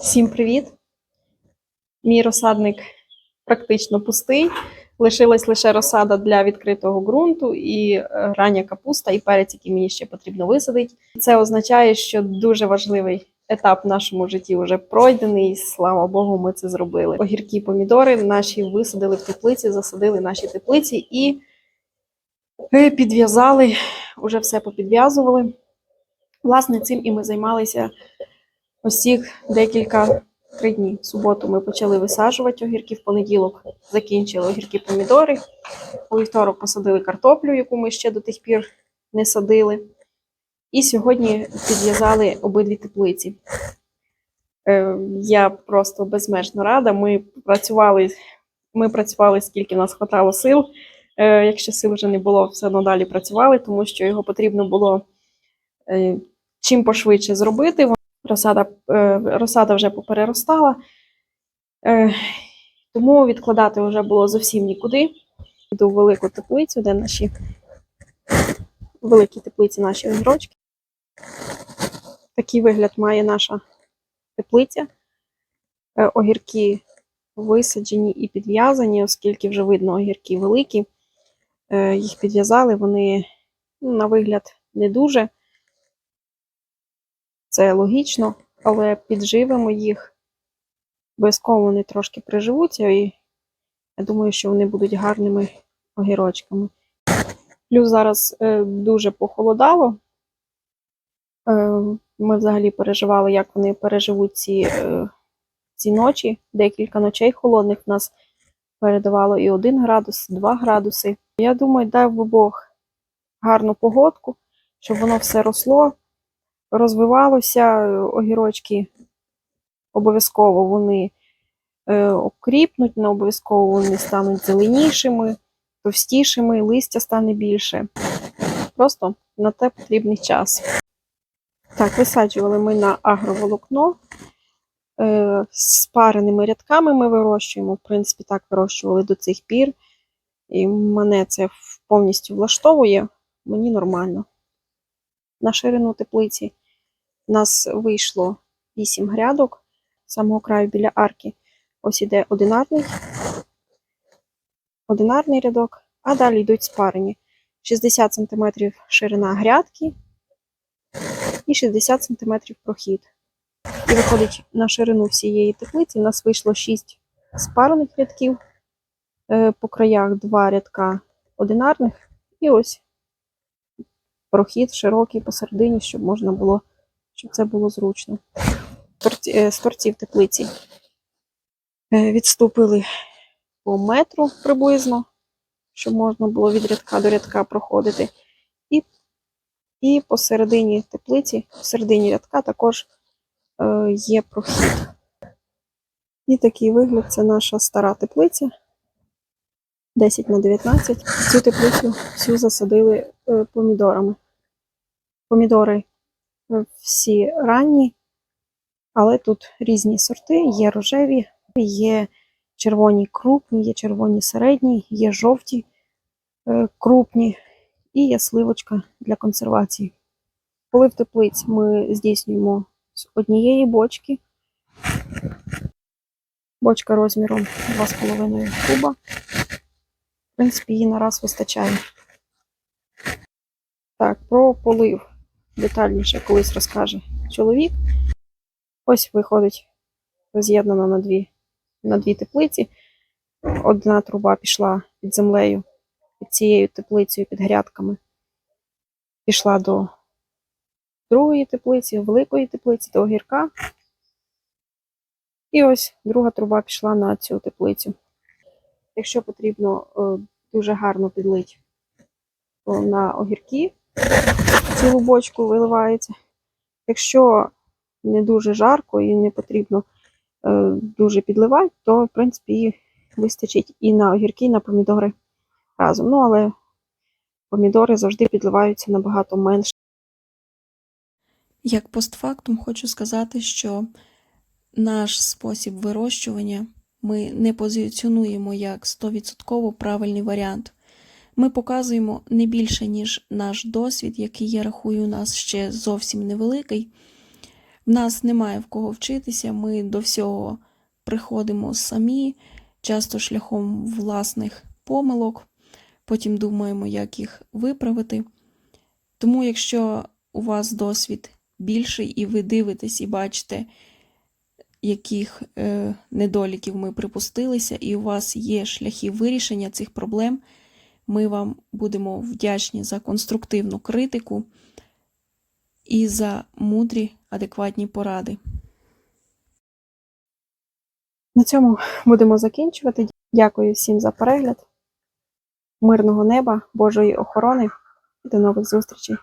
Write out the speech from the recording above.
Всім привіт! Мій розсадник практично пустий. Лишилась лише розсада для відкритого ґрунту і е, рання капуста, і перець, який мені ще потрібно висадити. Це означає, що дуже важливий етап в нашому житті вже пройдений. і, Слава Богу, ми це зробили. Огірки, помідори наші висадили в теплиці, засадили наші теплиці і е, підв'язали, вже все попідв'язували. Власне, цим і ми займалися ось цих декілька три дні. В суботу ми почали висаджувати огірки, в понеділок закінчили огірки помідори. У вівторок посадили картоплю, яку ми ще до тих пір не садили. І сьогодні підв'язали обидві теплиці. Е, Я просто безмежно рада. Ми працювали, ми працювали скільки нас хватало сил. Е, Якщо сил вже не було, все одно далі працювали, тому що його потрібно було е, чим пошвидше зробити. Розсада, е, розсада вже попереростала, е, тому відкладати вже було зовсім нікуди. Йду в велику теплицю, де наші великі теплиці, наші огірочки. Такий вигляд має наша теплиця. Е, Огірки висаджені і підв'язані, оскільки вже видно огірки великі. Їх підв'язали, вони ну, на вигляд не дуже. Це логічно, але підживимо їх. Обов'язково вони трошки приживуться, і я думаю, що вони будуть гарними огірочками. Плюс зараз е, дуже похолодало. Е, ми взагалі переживали, як вони переживуть ці, е, ці ночі. Декілька ночей холодних нас передавало і 1 градус, 2 градуси. Я думаю, дай би Бог гарну погодку, щоб воно все росло розвивалося, огірочки обов'язково вони е, окріпнуть, не обов'язково вони стануть зеленішими, товстішими, листя стане більше. Просто на те потрібний час. Так, висаджували ми на агроволокно. Е, з пареними рядками ми вирощуємо. В принципі, так вирощували до цих пір. І мене це повністю влаштовує, мені нормально. На ширину теплиці у нас вийшло 8 грядок з самого краю біля арки. Ось іде одинарний, одинарний рядок, а далі йдуть спарені. 60 см ширина грядки і 60 см прохід. І виходить на ширину всієї теплиці. У нас вийшло 6 спарених рядків, е, по краях 2 рядка одинарних, і ось прохід широкий посередині, щоб можна було, щоб це було зручно. Е, З торців теплиці е, відступили по метру приблизно, щоб можна було від рядка до рядка проходити. І, і посередині теплиці, посередині рядка також е, є прохід. І такий вигляд це наша стара теплиця. 10 на 19. Цю теплицю всю засадили е, помідорами. Помідори е, всі ранні, але тут різні сорти, є рожеві, є червоні крупні, є червоні середні, є жовті е, крупні і є сливочка для консервації. Полив теплиць ми здійснюємо з однієї бочки. Бочка розміром 2,5 куба. В принципі, її на раз вистачає. Так, про полив детальніше колись розкаже чоловік. Ось виходить роз'єднана на дві, на дві теплиці. Одна труба пішла під землею, під цією теплицею, під грядками. Пішла до другої теплиці, великої теплиці, до огірка. І ось друга труба пішла на цю теплицю. Якщо потрібно е, дуже гарно підлити на огірки, цілу бочку виливається. Якщо не дуже жарко і не потрібно е, дуже підливати, то, в принципі, її вистачить і на огірки, і на помідори разом. Ну, але помідори завжди підливаються набагато менше. Як постфактум хочу сказати, що наш спосіб вирощування ми не позиціонуємо як 100% правильний варіант. Ми показуємо не більше, ніж наш досвід, який я рахую у нас ще зовсім невеликий. В нас немає в кого вчитися, ми до всього приходимо самі, часто шляхом власних помилок, потім думаємо, як їх виправити. Тому, якщо у вас досвід більший, і ви дивитесь і бачите, яких е, недоліків ми припустилися, і у вас є шляхи вирішення цих проблем, ми вам будемо вдячні за конструктивну критику і за мудрі, адекватні поради. На цьому будемо закінчувати. Дякую всім за перегляд. Мирного неба, Божої охорони і до нових зустрічей!